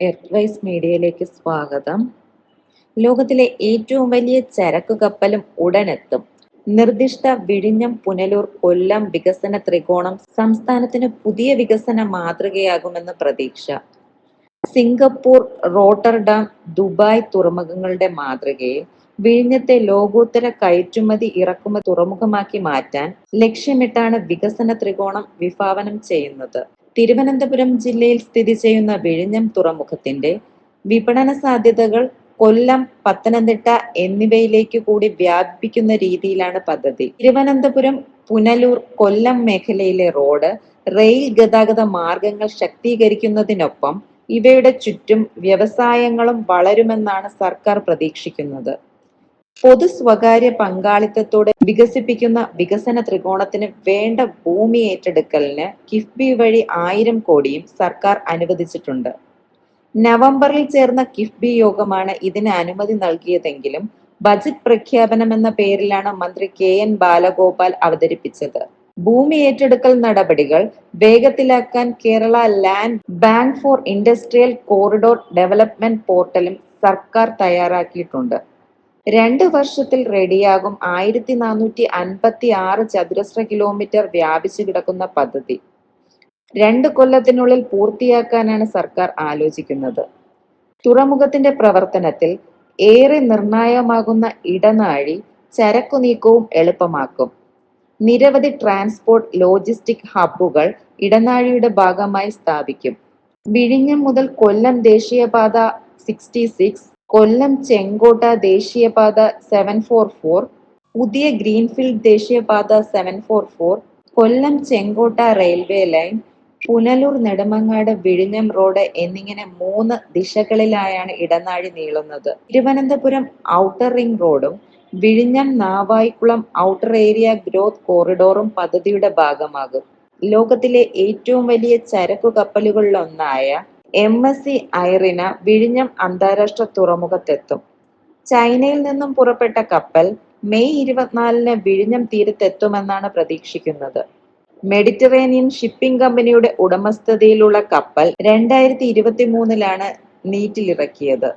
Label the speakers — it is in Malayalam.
Speaker 1: എർത്ത് മീഡിയയിലേക്ക് സ്വാഗതം. ലോകത്തിലെ ഏറ്റവും വലിയ ചരക്കു കപ്പലും ഉടനെത്തും. നിർദ്ദിഷ്ട വിഴിഞ്ഞം പുനലൂർ കൊല്ലം വികസന ത്രികോണം സംസ്ഥാനത്തിന് പുതിയ വികസന മാതൃകയാകുമെന്ന് പ്രതീക്ഷ. സിംഗപ്പൂർ റോട്ടർഡാം ദുബായ് തുറമുഖങ്ങളുടെ മാതൃകയിൽ വിഴിഞ്ഞത്തെ ലോകോത്തര കയറ്റുമതി ഇറക്കുമതി തുറമുഖമാക്കി മാറ്റാൻ ലക്ഷ്യമിട്ടാണ് വികസന ത്രികോണം വിഭാവനം ചെയ്യുന്നത്. തിരുവനന്തപുരം ജില്ലയിൽ സ്ഥിതി ചെയ്യുന്ന വിഴിഞ്ഞം തുറമുഖത്തിന്റെ വിപണന സാധ്യതകൾ കൊല്ലം പത്തനംതിട്ട എന്നിവയിലേക്ക് കൂടി വ്യാപിപ്പിക്കുന്ന രീതിയിലാണ് പദ്ധതി. തിരുവനന്തപുരം പുനലൂർ കൊല്ലം മേഖലയിലെ റോഡ് റെയിൽ ഗതാഗത മാർഗങ്ങൾ ശക്തീകരിക്കുന്നതിനൊപ്പം ഇവയുടെ ചുറ്റും വ്യവസായങ്ങളും വളരുമെന്നാണ് സർക്കാർ പ്രതീക്ഷിക്കുന്നത്. പൊതു സ്വകാര്യ പങ്കാളിത്തത്തോടെ വികസിപ്പിക്കുന്ന വികസന ത്രികോണത്തിന് വേണ്ട ഭൂമി ഏറ്റെടുക്കലിന് കിഫ്ബി വഴി ആയിരം കോടിയും സർക്കാർ അനുവദിച്ചിട്ടുണ്ട്. നവംബറിൽ ചേർന്ന കിഫ്ബി യോഗമാണ് ഇതിന് അനുമതി നൽകിയതെങ്കിലും ബജറ്റ് പ്രഖ്യാപനം എന്ന പേരിലാണ് മന്ത്രി കെ എൻ ബാലഗോപാൽ അവതരിപ്പിച്ചത്. ഭൂമി ഏറ്റെടുക്കൽ നടപടികൾ വേഗത്തിലാക്കാൻ Kerala land bank for industrial corridor development പോർട്ടലും സർക്കാർ തയ്യാറാക്കിയിട്ടുണ്ട്. രണ്ട് വർഷത്തിൽ റെഡിയാകും ആയിരത്തി നാനൂറ്റി അൻപത്തി ആറ് ചതുരശ്ര കിലോമീറ്റർ വ്യാപിച്ചു കിടക്കുന്ന പദ്ധതി. രണ്ട് കൊല്ലത്തിനുള്ളിൽ പൂർത്തിയാക്കാനാണ് സർക്കാർ ആലോചിക്കുന്നത്. തുറമുഖത്തിന്റെ പ്രവർത്തനത്തിൽ ഏറെ നിർണായകമാകുന്ന ഇടനാഴി ചരക്കു നീക്കവും എളുപ്പമാക്കും. നിരവധി ട്രാൻസ്പോർട്ട് ലോജിസ്റ്റിക് ഹബ്ബുകൾ ഇടനാഴിയുടെ ഭാഗമായി സ്ഥാപിക്കും. വിഴിഞ്ഞം മുതൽ കൊല്ലം ദേശീയപാത സിക്സ്റ്റി സിക്സ് കൊല്ലം ചെങ്കോട്ട ദേശീയപാത സെവൻ ഫോർ ഫോർ പുതിയ ഗ്രീൻഫീൽഡ് ദേശീയപാത seven four four Kollam Chenkotta railway line Punalur Nedumangad വിഴിഞ്ഞം റോഡ് എന്നിങ്ങനെ മൂന്ന് ദിശകളിലായാണ് ഇടനാഴി നീളുന്നത്. തിരുവനന്തപുരം ഔട്ടർ റിംഗ് റോഡും വിഴിഞ്ഞം നാവായിക്കുളം ഔട്ടർ ഏരിയ ഗ്രോത്ത് കോറിഡോറും പദ്ധതിയുടെ ഭാഗമാകും. ലോകത്തിലെ ഏറ്റവും വലിയ ചരക്കു കപ്പലുകളിലൊന്നായ എം എസ് സി ഐറിന വിഴിഞ്ഞം അന്താരാഷ്ട്ര തുറമുഖത്തെത്തും. ചൈനയിൽ നിന്നും പുറപ്പെട്ട കപ്പൽ മെയ് ഇരുപത്തിനാലിന് വിഴിഞ്ഞം തീരത്തെത്തുമെന്നാണ് പ്രതീക്ഷിക്കുന്നത്. മെഡിറ്ററേനിയൻ ഷിപ്പിംഗ് കമ്പനിയുടെ ഉടമസ്ഥതയിലുള്ള കപ്പൽ രണ്ടായിരത്തി ഇരുപത്തി മൂന്നിലാണ് നീറ്റിലിറക്കിയത്.